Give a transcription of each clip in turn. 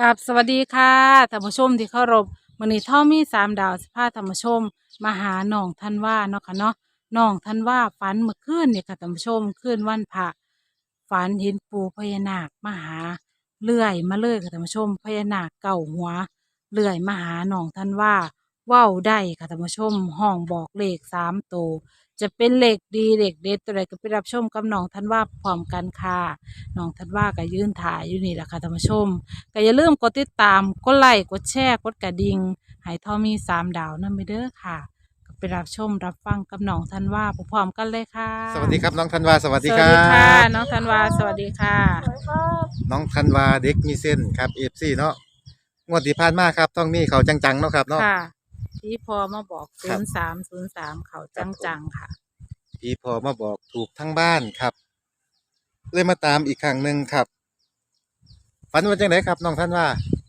กับสวัสดีค่ะท่านผู้ชมที่เคารพมือนี้ท่อมีสามดาวสิพาท่านผู้ชมมาหาหนองท่านว่าเนาะค่ะเนาะหนองท่านว่าฝันเมื่อคืนเนี่ยค่ะท่านผู้ชมคืนวันพระฝันเห็นปูพญานาคมาหาเลื่อยมาเลื่อยค่ะท่านผู้ชมพญานาคเก่าหัวเลื่อยมาหาหนองท่านว่าว้าวได้ค่ะท่านผู้ชมห้องบอกเลขสามตัว จะเป็นเลขดีเลขเด็ดตัวใดก็ไปรับชมกับน้องท่านว่าพร้อมกันค่ะน้องท่านว่าก็ยืนถ่ายอยู่นี่แหละค่ะท่านผู้ชมก็อย่าลืมกดติดตามกดไลค์กดแชร์กดกระดิ่งให้ทอมีสามดาวนั่นไปเด้อค่ะก็ไปรับชมรับฟังกับน้องธันวาพร้อมๆกันเลยค่ะสวัสดีครับน้องธันวาสวัสสดีวัคสรัดีค่ะ บน้องธันวาสวัสดีค่ะ น้องธันวาเด็กมีเส้นครับเอฟซีเนาะงวดที่ผ่านมาครับต้องมีเขาจังๆเนาะครับเนาะค่ะ ที่พอมาบอกคศูรับ นย์สามศูนย์สามเขาจังๆค่ะ พี่พอมาบอกถูกทั้งบ้านครับ เลยมาตามอีกครั้งหนึ่งครับฝันว่าจังไหนครับน้องธันวา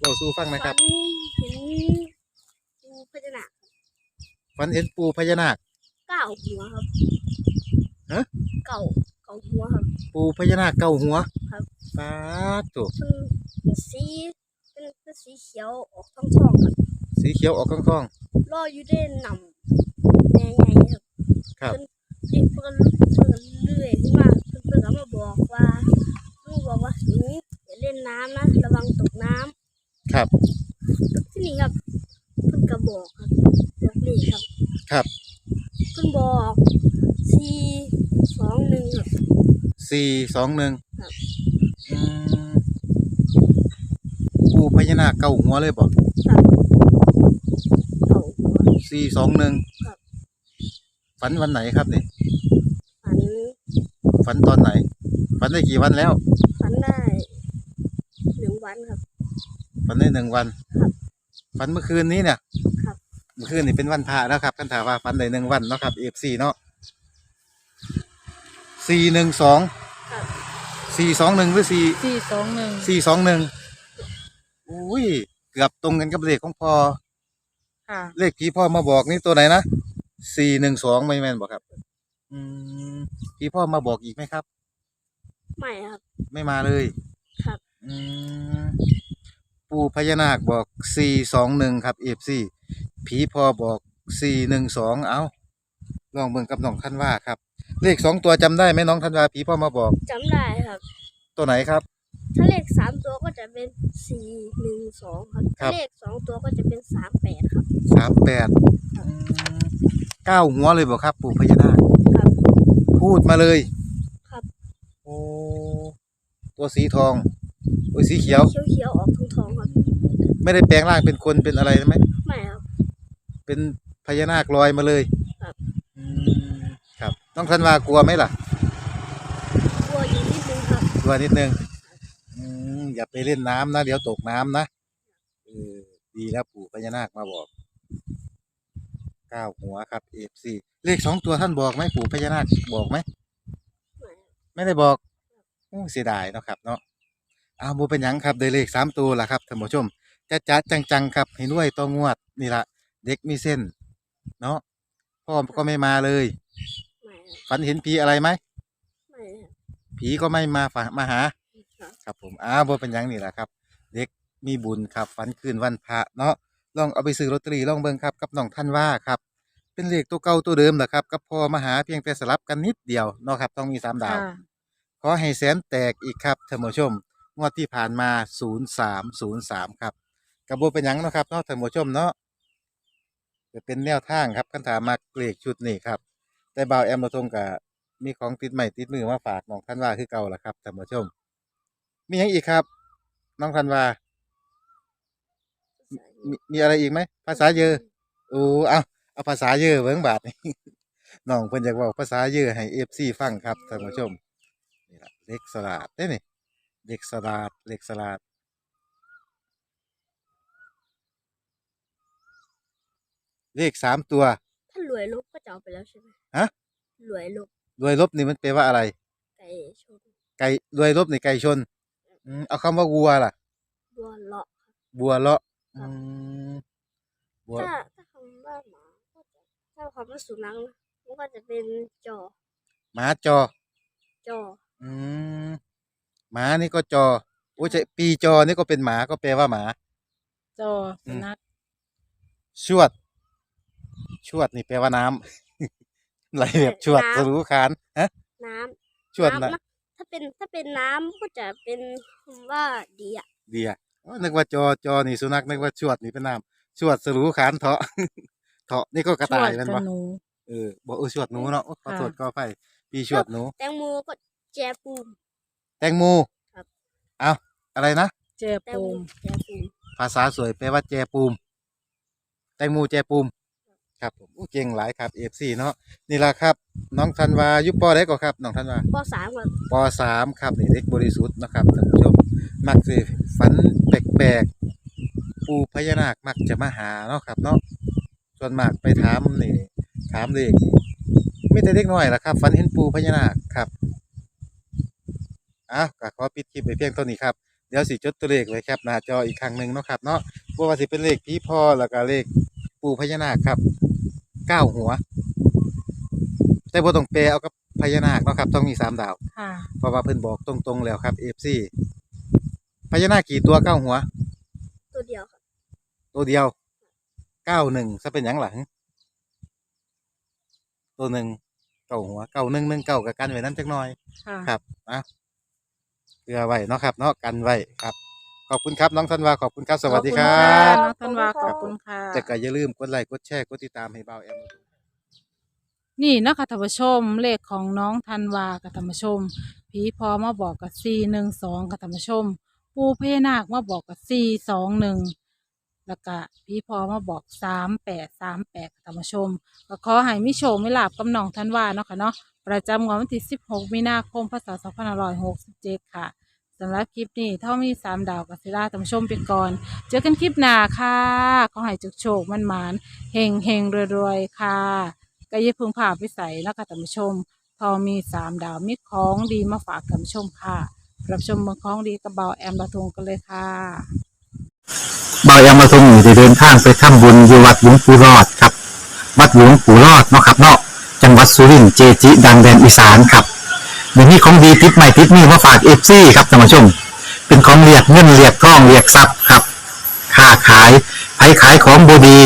เราสู้ฟังหนะครับฝันเห็นปูพญานาคฝันเห็นปูพญานาค เก้าหัวครับฮะ เก้าเก้าหัวครับ ปูพญานาคเก้าหัวครับ ปาดถูกเป็นเป็นสีเป็นเป็นสีเขียวออกทองทองๆครับสีเขียวออกข้าง รออยู่ได้นำแน่ใหญ่ครับครับเพิ่นเด็กเพิ่นเพิ่นเลื่อยขึ้นมาเพิ่นเพิ่นก็มาบอกว่าลูกบอกว่าหนูอย่าเล่นน้ำนะระวังตกน้ำๆครับที่นี่ครับเพิ่นก็บอกครับบอกเลขครับ ครับเพิ่นบอกสี่สองหนึ่งครับ สี่สองหนึ่งครับ อืมปูพญานาคเก้าหัวเลยบอกครับเก้าหัว สี่สองหนึ่งครับ ฝันวันไหนครับเนี่ยฝันฝันตอนไหน ฝันได้กี่วันแล้ว ฝันได้หนึ่งวันครับ ฝันได้หนึ่งวัน ครับฝันเมื่อคืนนี้เนี่ยครับ เมื่อคืนนี่เป็นวันพระแล้วครับกันถามว่าฝันได้หนึ่งวันเนาะครับเอฟซีเนาะสี่หนึ่งสองครับสี่สองหนึ่งหรือสี่สี่สองหนึ่งสี่สองหนึ่งอุ้ยเกือบตรงกันกับเลขของพ่อ ค่ะ เลขที่พ่อมาบอกนี่ตัวไหนนะสี่หนึ่งสองไม่แม่นบอกครับ อืมพี่พ่อมาบอกอีกไหมครับ ไม่ครับ ไม่มาเลยครับ อืมปู่พญานาคบอกสี่สองหนึ่งครับเอฟซีผีพอบอกสี่หนึ่งสองเอาลองเบิ่งกับน้องท่านว่าครับ เลขสองตัวจำได้ไหมน้องท่านว่าผีพ่อมาบอกจำได้ครับ ตัวไหนครับ ถ้าเลขสามตัวก็จะเป็นสี่หนึ่งสองครับครับถ้าเลขสองตัวก็จะเป็นสามแปดครับ สามแปดเก้าหัวเลยบอกครับ ปู่พญานาคครับ พูดมาเลยครับ โอ้ตัวสีทองโอ้ยสีเขียว เขียวเขียวๆออกทองทองๆครับไม่ได้แปลงร่างเป็นคนเป็นอะไรใช่ไหมไม่ครับ เป็นพญานาคลอยมาเลยครับ อืมครับน้องธันวากลัวไหมล่ะ กลัวอยู่นิดนึงครับ กลัวนิดนึง อืมอย่าไปเล่นน้ำนะ เดี๋ยวตกน้ำนะเออดีแล้วปู่พญานาคมาบอกเก้าหัวครับเอฟซีเลขสองตัวท่านบอกไหมปู่พญานาคบอกไหมไม่ครับไม่ได้บอกโอ้เสียดายเนาะครับ เนาะอ้าวโมเป็นหยังครับได้เลขสามตัวล่ะครับท่านผู้ชมจะจัดจังๆครับ ให้ด้วยตัวงวดนี่ละเด็กมีเส้น เนาะพ่อก็ไม่มาเลยไม่ครับฝันเห็นผีอะไรไหม ไม่ครับผีก็ไม่มาฝามาหา ครับครับผมอ้าวบ่เป็นหยังนี่แหละครับ เด็กมีบุญครับฝันคืนวันพระเนาะลองเอาไปซื้อลอตเตอรี่ลองเบิ่งครับกับน้องท่านว่าครับ เป็นเลขตัวเก่าตัวเดิมแหละครับกับพ่อมาหาเพียงแต่สลับกันนิดเดียวเนาะครับต้องมีสามดาวค่ะขอให้แสนแตกอีกครับท่านผู้ชม งวดที่ผ่านมา 0303 ครับกระโบเป็นหยังเนาะครับเนาะท่านผู้ชมเนาะจะเป็นแนวทางครับคันถามมาเลขชุดนี้ครับ แต่บ่าวแอมเราทงกับมีของติดใหม่ติดมือมาฝากน้องท่านว่าคือเก่าล่ะครับท่านผู้ชม มีหยังอีกครับ น้องท่านว่ามีมีอะไรอีกไหม ภาษาเยอะโอ้เอาเอาภาษาเยอะเบิ่งบาทนี่ น้องเพิ่นอยากเว้าภาษาเยอะให้ FC ฟังครับท่านผู้ชมนี่ล่ะเล็กสลาดได้นี่เล็กสลาดเล็กสลาดเลขสามตัว ถ้ารวยลบก็จะเอาไปแล้วใช่ไหมฮะ รวยลบรวยลบนี่มันแปลว่าอะไร ไก่ชน ไก่รวยลบนี่ไก่ชน อืมเอาคำว่าวัวล่ะ บัวเลาะบัวเลาะอืมบัวถ้าถ้าคำว่าหมาก็จะถ้าคำว่าสุนัขนะมันก็จะเป็นจอหมาจอ จออืมหมานี่ก็จอโอ้ยใช่ปีจอนี่ก็เป็นหมาก็แปลว่าหมา จอสุนัขชวด ชวดนี่แปลว่าน้ำ ไหลแบบชวดน้ำสรู้คานฮะน้ำชวดน้ำนะนะถ้า เป็นถ้าเป็นน้ำก็จะเป็นคำว่าดีอะเดียอ๋อนึกว่าจอจอนี่สุนัขนึกว่าชวดนี่เป็นน้ำชวดสรู้คานเถาะ เถาะนี่ก็กระต่ายชวดแมันกับบ่หนูเออบอกเออชวดหนูเนาะโอ้ขอค่ะโทษก็ไปปีชวดหนู แตงโมก็แจปูม แตงโมครับ เอาอะไรนะ เจ็บแตงปูโมม แจปูม ภาษาสวยแปลว่าแจปูม แตงโมแจปูม ครับผมอู้เก่งหลายครับเอฟซีเนาะนี่ล่ะครับ น้องธันวาอยุปอได้ก็ครับน้องธันวาปสามกับปสามครับนี่เด็กบริสุทธิ์เนาะครับท่านผู้ชมมักสิฝันแปลกๆปูพญานาคมักจะมาหาเนาะครับเนาะส่วนมากไปถามนี่ถามเลขไม่แต่เด็กน้อยล่ะครับฝันเห็นปูพญานาคครับอะก็ขอปิดคลิปไปเพียงเท่านี้ครับเดี๋ยวสิจดตัวเลขไว้ครับหน้าจออีกครั้งหนึ่งเนาะครับเนาะบ่ว่าสิเป็นเลขผีพ่อแล้วก็เลขปูพญานาคครับ เก้าหัว แต่บ่ต้องแปลเอากับพญานาคเนาะครับ ต้องมีสามดาว ค่ะ เพราะว่าเพิ่นบอกตรงๆแล้วครับ FC พญานาคกี่ตัวเก้าหัว ตัวเดียวครับตัวเดียวเก้าหนึ่งซะเป็นหยังหลัง ตัวหนึ่งเก้าหัวเก้าหนึ่งหนึ่งเก้ากับกันไว้นั้นจักหน่อย ค่ะ ครับอะเพื่อไว้เนาะครับเนาะกันไว้ครับ ขอบคุณครับน้องธันวาขอบคุณครับสวัสดีครัขบอณค่ะน้องธันวาขอบคุณค่ะ แต่ก็อย่าลืมกดไลค์กดแชร์กดติดตามให้เบาแอมนี่นะคะท่านผู้ชมเลขของน้องธันวากับท่านผู้ชมผีพอมาบอกกับสี่หนึ่งสองกับท่านผู้ชม ปูพญานาคมาบอกกับสี่สองหนึ่งแล้วก็ผีพอมาบอกสามแปดสามแปดท่านผู้ชมก็ขอให้มิโชคมิลาบกับน้องธันวาเนาะค่ะเนาะประจำงวดวันที่สิบหกมีนาคมพศสองพันห้าร้อยหกสิบเจ็ดค่ะ สำหรับคลิปนี้เท่ามีสามดาวกับศิลาท่านผู้ชมไปก่อน เจอกันคลิปหน้าค่ะขอให้จุกโชคมันหมานเฮงเฮงรวยๆค่ะก็อย่าพึงผ่าไปใส่แล้วค่ะท่าชมทอมีสามดาวมีของดีมาฝากท่าชมค่ะรับชมเมืองของดีกับเบาแอมละทงกันเลยค่ะเบายามาทงอยู่เดินทางไปทำบุญอยู่วัดหลวงปู่รอดครับ วัดหลวงปู่รอดเนาะครับเนาะจังหวัดสุรินทร์เจจิ ดังแดนอีสานครับ เดี๋ยวนี้ของดีติดใหม่ติดนี่มาฝากเอฟซีครับท่านผู้ชม เป็นของเรียกเงินเรียกทองเรียกทรัพย์ครับค้าขายไผขายของบดี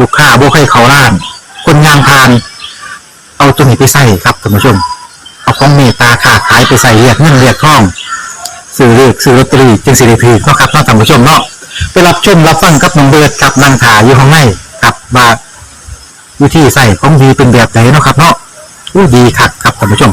ลูกค้าบ่ให้เขาล้าน คนงานพาน เอาตัวนี้ไปใส่ครับท่านผู้ชม เอาของเมตตาค้าขายไปใส่เรียกเงินเรียกทองซื้อเลขซื้อลอตเตอรี่จึงสิริพีเนาะครับท่านผู้ชมเนาะไปรับชมรับฟังกับน้องเบิร์ดกับนางถาอยู่ข้างในกับว่าวิธีใส่ของดีเป็นแบบไหนเนาะครับเนาะอู้ดีคักครับท่านผู้ชม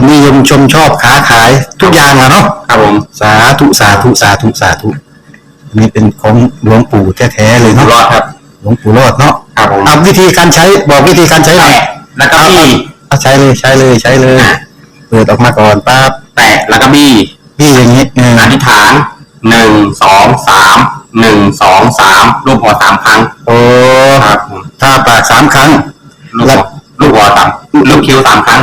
คนนิยมชมชอบค้าขายทุกอย่างอะเนาะครับผมสาธุสาธุสาธุสาธุอันนี้เป็นของหลวงปู่แท้ๆเลยอยู่เนาะรอดครับ หลวงปู่รอดเนาะครับผมเอาวิธีการใช้บอกวิธีการใช้หน่อยแตะแล้วก็บี้เอาใช้เลยใช้เลยใช้เลยเปิดออกมาก่อนปั๊บแตะแล้วก็บี้พี่อย่างนี้เอออธิษฐานหนึ่งสองสามหนึ่งสองสามรูปหัวสามครั้งโอ้ครับผมถ้าปากสามครั้ง ลูกหัวลูกหัวสามลูกคิ้วสามครั้ง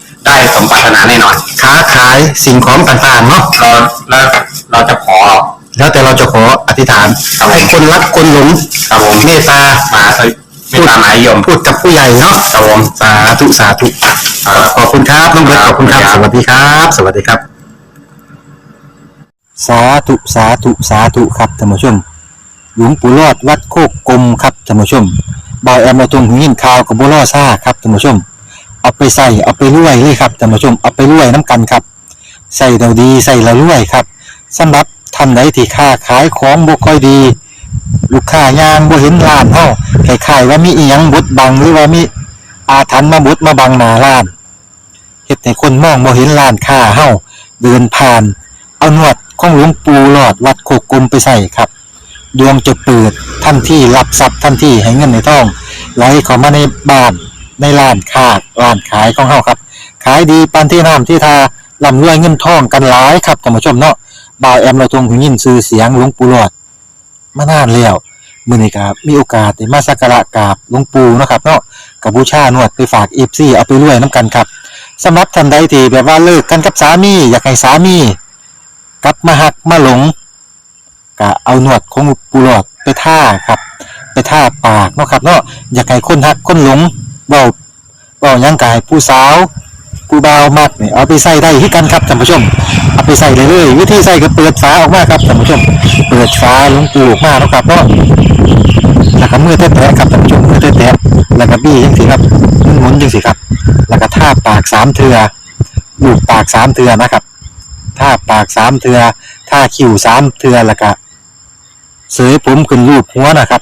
ได้สมปรารถนาแน่นอนค้าขายสิ่งของต่างๆเนาะเราแล้วเราจะขอ แล้วแต่เราจะขออธิษฐานให้คนรักคนหลงครับผม เมตตามาสวิไม่ตามหมายยมพูดกับผู้ใหญ่เนาะครับผมสาธุสาธุขอบคุณครับน้องเบิร์ตขอบคุณครับสวัสดีครับ สวัสดีครับ สาธุสาธุสาธุครับท่านผู้ชม หลวงปู่รอดวัดโคกกลมครับท่านผู้ชมบอยแอมมาตรงหูยินข่าวกับบัวล่อซ่าครับท่านผู้ชม เอาไปใส่เอาไปรวยเลยครับท่านผู้ชมเอาไปรวยน้ำกันครับใส่เราดีใส่เรารวยครับสำหรับท่านใดที่ค้าขายของบ่ค่อยดี ลูกค้ายางบ่เห็นร้านเฮาคล้ายๆว่ามีอีหยังบดบังหรือว่ามีอาถรรพ์มาบดมาบังหน้าร้านเฮ็ดให้คนมองบ่เห็นร้านค้าเฮาเดินผ่าน เอาหนวดของหลวงปู่หลอดวัดโคกกลมไปใส่ครับ ดวงจะเปิดทันที่รับทรัพย์ทันที่ให้เงินในท้องไหลเข้ามาในบ้าน ในร้านค้าร้านขายของเฮาครับ ขายดีปานที่น้ำที่ทาร่ำรวยเงินทองกันหลายครับท่านผู้ชมเนาะบ่าวแอมเราทรงหูยินชื่อเสียงหลวงปู่หลอดมานานแล้วมื้อนี้ก็มีโอกาสได้มาสักการะกราบหลวงปู่เนาะครับเนาะกับบูชาหนวดไปฝาก FC เอาไปรวยนํกันครับสำหรับท่านใดที่แบบว่าเลิกกันกับสามี อยากให้สามีกลับมาหักมาหลงก็เอาหนวดของปูหลอดไปท่าครับ ไปท่าปากเนาะครับเนาะอยากให้คนหักคนหลง เบาเบายังกายผู้สาวผู้บ่าวมักนี่ยเอาไปใส่ได้ที่กันครับท่านผู้ชม เอาไปใส่เลยเลยวิธีใส่ก็เปิดฝาออกมาครับท่านผู้ชม เปิดฝาลงปูออกมาเนาะครับเนาะแล้วก็มือแตะๆครับท่านผู้ชมมือแตะๆแล้วก็บี้จังสิครับหมุนๆจังสิครับ แล้วก็ท่าปากสามเทือลูบปากสามเทือนะครับท่าปากสามเทือท่าคิ้วสามเทือแล้วก็เสยผมขึ้นรูปหัวนะครับ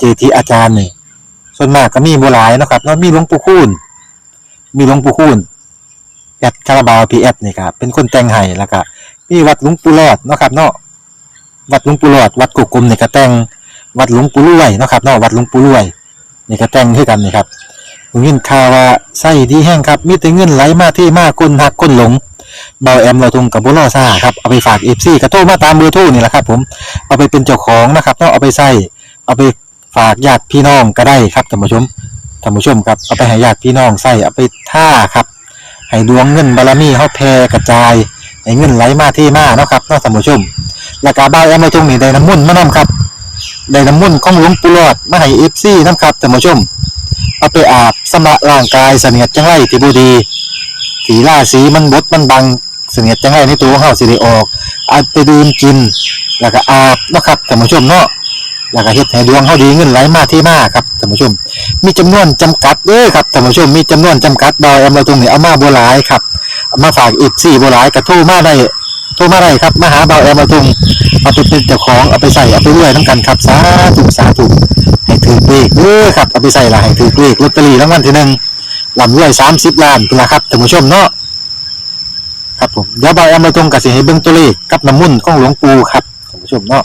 เจทีอาจารย์นี่ส่วนมากก็มีบ่หลายนะครับเนาะมีหลวงปู่คูณมีหลวงปู่คูณแอดคาราบาวพีแอดนี่ครับเป็นคนแต่งให้แล้วก็มีวัดหลวงปู่หลอดนะครับเนาะวัดหลวงปู่หลอดวัดกุกกลมนี่ก็แต่งวัดหลวงปู่รวยนะครับเนาะวัดหลวงปู่รวยนี่ก็แต่งคือกันนี่ครับผมยินข่าวว่าไส้ดีแห้งครับมีแต่เงินไหลมาที่มากคนหักคนหลงเบาแอมเราทงกับบุรอซ่าครับเอาไปฝากเอฟซีกระโทรมาตามเบอร์โทรนี่แหละครับผมเอาไปเป็นเจ้าของนะครับต้องเอาไปใส่เอาไป ฝากญาติพี่น้องก็ได้ครับท่านผู้ชมท่านผู้ชมครับเอาไปให้ญาติพี่น้องใส่เอาไปท่าครับให้ดวงเงินบารมีเฮาแผ่กระจายให้เงินไหลมาที่มาเนาะครับเนาะท่านผู้ชมแล้วก็เบาแอมเราทงนี่ได้น้ำมุ่นมานํครับได้น้ำมุ่นของหลวงปู่หลอดมาให้เอฟซีนํครับท่านผู้ชม เอาไปอาบสำระร่างกายเสนียดจังไรที่บูดีสีล่าสีมันบดมันบังเสนียดจังไรในตัวของเฮาสิได้ออกเอาไปดื่มกิน แล้วก็อาบเนาะครับท่านผู้ชมเนาะ แล้วก็เฮ็ดให้ดวงเฮาดีเงินไหลมาที่มาครับท่านผู้ชม มีจำนวนจำกัดเด้อครับท่านผู้ชมมีจำนวนจำกัดดอยเอามาตรงนี้เอามาบ่หลายครับมาฝากอีก4บ่หลายก็โทรมาได้โทรมาได้ครับมาหาเบาแอมมาตรงเอาไปเป็นเจ้าของเอาไปใส่เอาไปรวยนํกันครับสาธุสาธุให้ถือเลขเด้อครับเอาไปใส่ละให้ถือเลขลอตเตอรี่รางวัลที่หนึ่งลำรวยสามสิบล้านเป็นละครับท่านผู้ชมเนาะครับผมเดี๋ยวบอยเอามาตรงกับสิให้เบิ่งตัวเลขกับน้ำมุ่นของหลวงปู่ครับท่านผู้ชมเนาะ